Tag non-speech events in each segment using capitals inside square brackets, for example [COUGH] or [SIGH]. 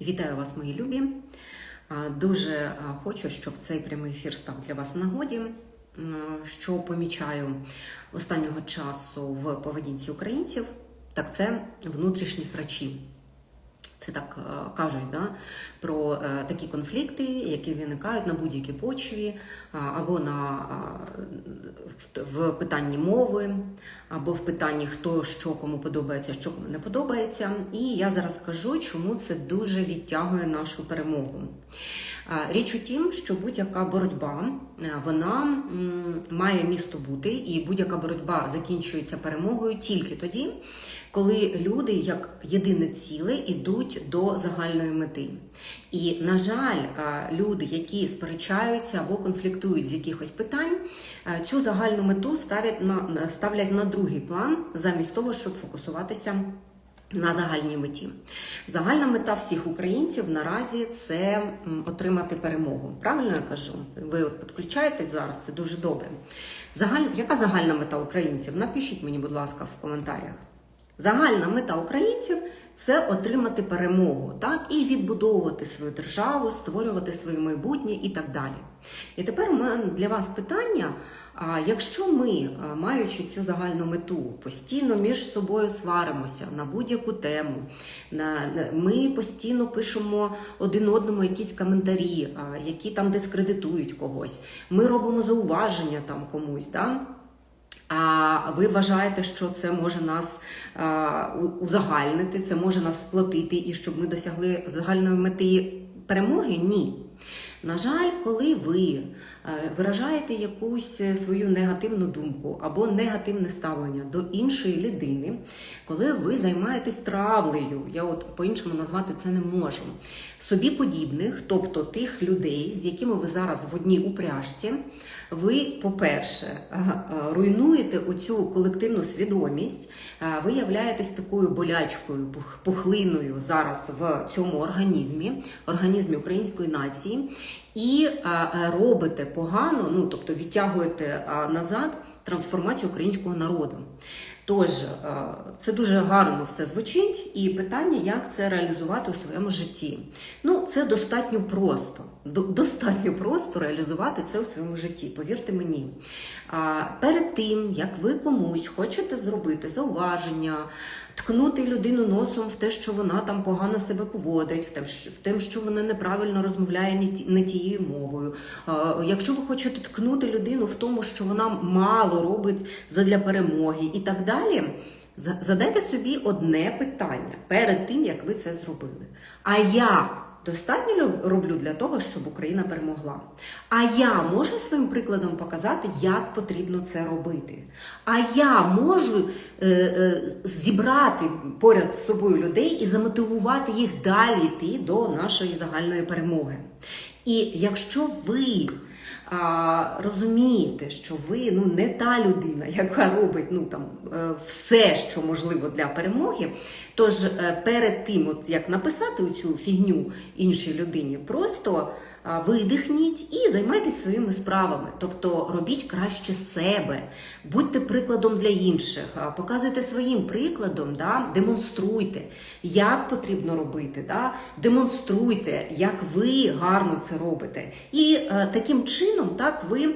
Вітаю вас, мої любі. Дуже хочу, щоб цей прямий ефір став для вас в нагоді. Що помічаю останнього часу в поведінці українців, так це внутрішні срачі. Це так е, кажуть да, про е, такі конфлікти, які виникають на будь-якій почві, або на, в- питанні мови, або в питанні хто що кому подобається, що кому не подобається. І я зараз скажу, чому це дуже відтягує нашу перемогу. Річ у тім, що будь-яка боротьба е, вона має місто бути, і будь-яка боротьба закінчується перемогою тільки тоді, коли люди як єдине ціле йдуть до загальної мети. І, на жаль, е, люди, які сперечаються або конфліктують з якихось питань, е, цю загальну мету ставлять на- ставлять на другий план, замість того, щоб фокусуватися. На загальній меті. Загальна мета всіх українців наразі це отримати перемогу. Правильно я кажу? Ви от підключаєтесь зараз, це дуже добре. Загаль... Яка загальна мета українців? Напишіть мені, будь ласка, в коментарях. Загальна мета українців це отримати перемогу, так і відбудовувати свою державу, створювати своє майбутнє і так далі. І тепер у мене для вас питання: якщо ми, маючи цю загальну мету, постійно між собою сваримося на будь-яку тему, ми постійно пишемо один одному якісь коментарі, які там дискредитують когось, ми робимо зауваження там комусь. Да? А ви вважаєте, що це може нас узагальнити, це може нас сплатити, і щоб ми досягли загальної мети перемоги? Ні. На жаль, коли ви е, виражаєте якусь е, свою негативну думку або негативне ставлення до іншої людини, коли ви займаєтесь травлею, я от по-іншому назвати це не можу, собі подібних, тобто тих людей, з якими ви зараз в одній упряжці, ви, по-перше, а, руйнуєте оцю колективну свідомість, ви являєтесь такою болячкою, пухлиною зараз в цьому організмі, організмі української нації, і а, робите погано, ну тобто відтягуєте назад трансформацію українського народу. Тож е, це дуже гарно все звучить, і питання, як це реалізувати у своєму житті. Ну, це достатньо просто. До- Достатньо просто реалізувати це у своєму житті, повірте мені. Перед тим, як ви комусь хочете зробити зауваження, ткнути людину носом в те, що вона там погано себе поводить, в те, що- вона неправильно розмовляє не тією мовою. Якщо ви хочете ткнути людину в тому, що вона мало робить задля перемоги і так далі. Задайте собі одне питання перед тим, як ви це зробили. А я достатньо роблю для того, щоб Україна перемогла. А я можу своїм прикладом показати, як потрібно це робити. А я можу е, е, зібрати поряд з собою людей і замотивувати їх далі йти до нашої загальної перемоги. І якщо ви а, розумієте, що ви ну не та людина, [LAUGHS] яка робить ну там е, все, що можливо для перемоги. Тож е, перед тим, от як написати цю фігню іншій людині, просто видихніть і займайтесь своїми справами. Тобто робіть краще себе, будьте прикладом для інших, показуйте своїм прикладом, да, демонструйте, як потрібно робити, да, демонструйте, як ви гарно це робите. І е, таким чином, так ви.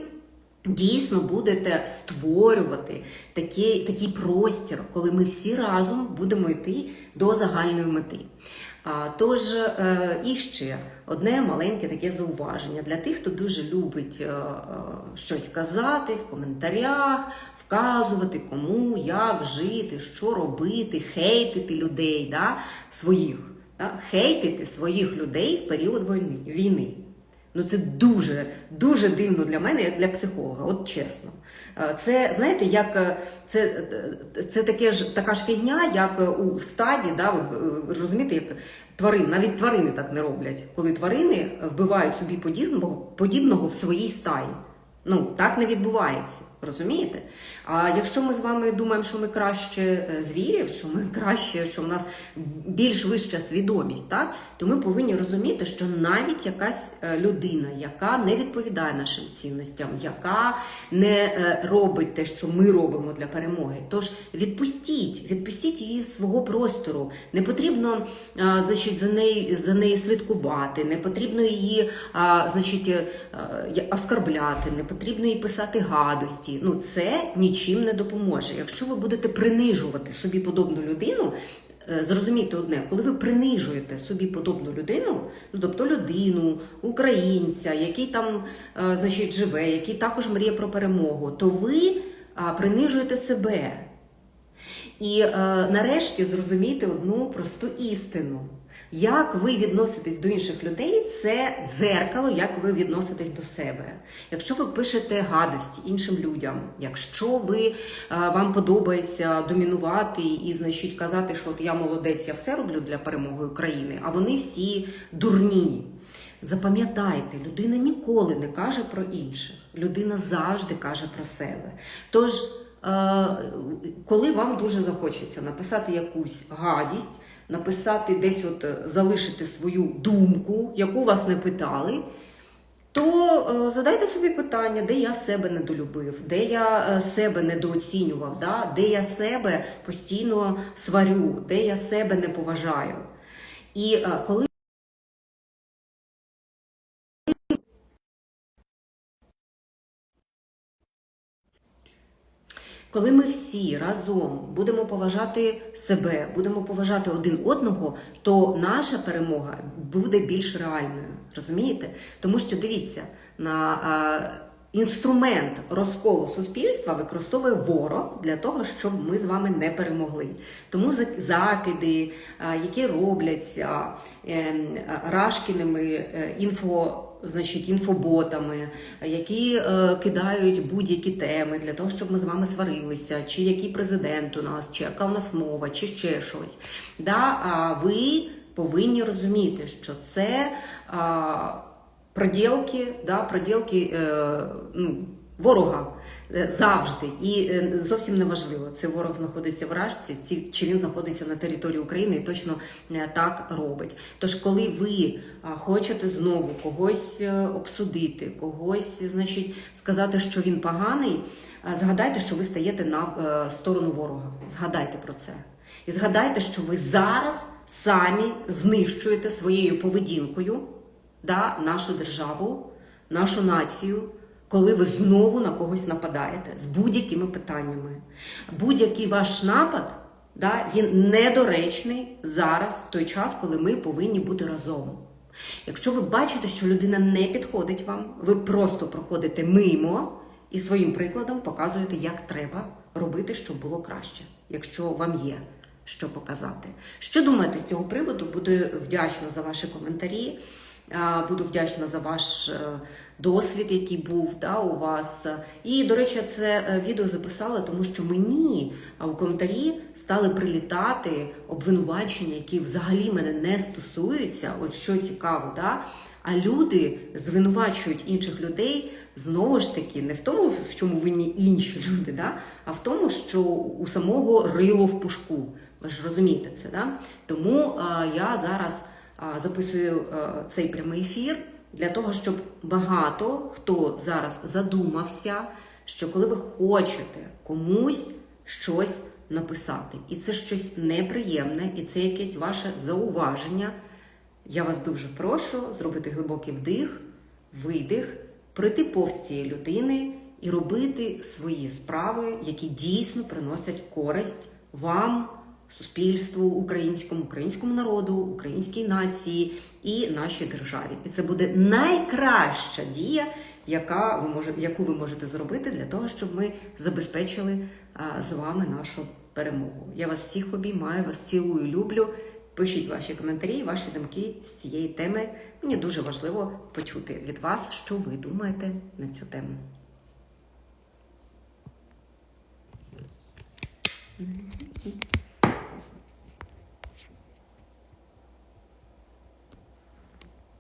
Дійсно будете створювати такий, такий простір, коли ми всі разом будемо йти до загальної мети. Тож, е, і ще одне маленьке таке зауваження для тих, хто дуже любить е, е, щось казати в коментарях, вказувати кому, як жити, що робити, хейтити людей да, своїх, да, хейтити своїх людей в період війни. Ну це дуже дуже дивно для мене, як для психолога, от чесно. Е, Це знаєте, як е, це, е, це таке ж така ж фігня, як у стаді, да, от, розумієте, як тварин, навіть тварини так не роблять, коли тварини вбивають собі подібного, подібного в своїй стаї. Ну так не відбувається. Розумієте? А якщо ми з вами думаємо, що ми краще е, звірів, що ми краще, що в нас більш вища свідомість, так то ми повинні розуміти, що навіть якась е, людина, яка не відповідає нашим цінностям, яка не е, робить те, що ми робимо для перемоги, тож відпустіть, відпустіть її з свого простору. Не потрібно, значить, за нею за нею слідкувати, не потрібно її, значить, оскарбляти, не потрібно їй писати гадості. Ну це нічим не допоможе. Якщо ви будете принижувати собі подобну людину. е, Зрозумійте одне, коли ви принижуєте собі подобну людину, ну тобто людину, українця, який там е, значить живе, який також мріє про перемогу, то ви принижуєте себе. І е, нарешті зрозумійте одну просту істину. Як ви відноситесь до інших людей, це дзеркало, як ви відноситесь до себе. Якщо ви пишете гадості іншим людям, якщо ви е, вам подобається домінувати і, значить, казати, що от я молодець, я все роблю для перемоги України, а вони всі дурні. Запам'ятайте, людина ніколи не каже про інших, людина завжди каже про себе. Тож, е, коли вам дуже захочеться написати якусь гадість, написати десь, от е, залишити свою думку, яку вас не питали, то е, задайте собі питання, де я себе недолюбив, де я е, себе недооцінював, да? де я себе постійно сварю, де я себе не поважаю. І коли Коли ми всі разом будемо поважати себе, будемо поважати один одного, то наша перемога буде більш реальною. Розумієте? Тому що дивіться, на а, інструмент розколу суспільства використовує ворог для того, щоб ми з вами не перемогли. Тому за- закиди, які робляться е, Рашкіними е, інфо значить, інфоботами, які е, кидають будь-які теми для того, щоб ми з вами сварилися, чи який президент у нас, чи яка у нас мова, чи ще щось. Да? А ви повинні розуміти, що це а, проділки, да, проділки е, ну, ворога. Е, Завжди і е, зовсім не важливо, цей ворог знаходиться в Рашці, чи він знаходиться на території України і точно е, так робить. Тож, коли ви хочете знову когось обсудити, когось, значить, сказати, що він поганий, згадайте, що ви стаєте на сторону ворога. Згадайте про це. І згадайте, що ви зараз самі знищуєте своєю поведінкою да, нашу державу, нашу націю, коли ви знову на когось нападаєте з будь-якими питаннями. Будь-який ваш напад, да, він недоречний зараз, в той час, коли ми повинні бути разом. Якщо ви бачите, що людина не підходить вам, ви просто проходите мимо і своїм прикладом показуєте, як треба робити, щоб було краще, якщо вам є що показати. Що думаєте з цього приводу? Буду вдячна за ваші коментарі. Буду вдячна за ваш е, досвід, який був да, у вас. І, до речі, це е, відео записала, тому що мені у коментарі стали прилітати обвинувачення, які взагалі мене не стосуються. От що цікаво, да? а люди звинувачують інших людей знову ж таки не в тому, в чому винні інші люди, да? а в тому, що у самого рило в пушку. Ви ж розумієте це, да? Тому а, я зараз записую цей прямий ефір для того, щоб багато хто зараз задумався, що коли ви хочете комусь щось написати, і це щось неприємне, і це якесь ваше зауваження. Я вас дуже прошу зробити глибокий вдих, видих, пройти повз цієї людини і робити свої справи, які дійсно приносять користь вам, суспільству, українському, українському народу, українській нації і нашій державі. І це буде найкраща дія, яка ви може, яку ви можете зробити для того, щоб ми забезпечили а, з вами нашу перемогу. Я вас всіх обіймаю, вас цілую, люблю. Пишіть ваші коментарі, ваші думки з цієї теми. Мені дуже важливо почути від вас, що ви думаєте на цю тему. Мгм.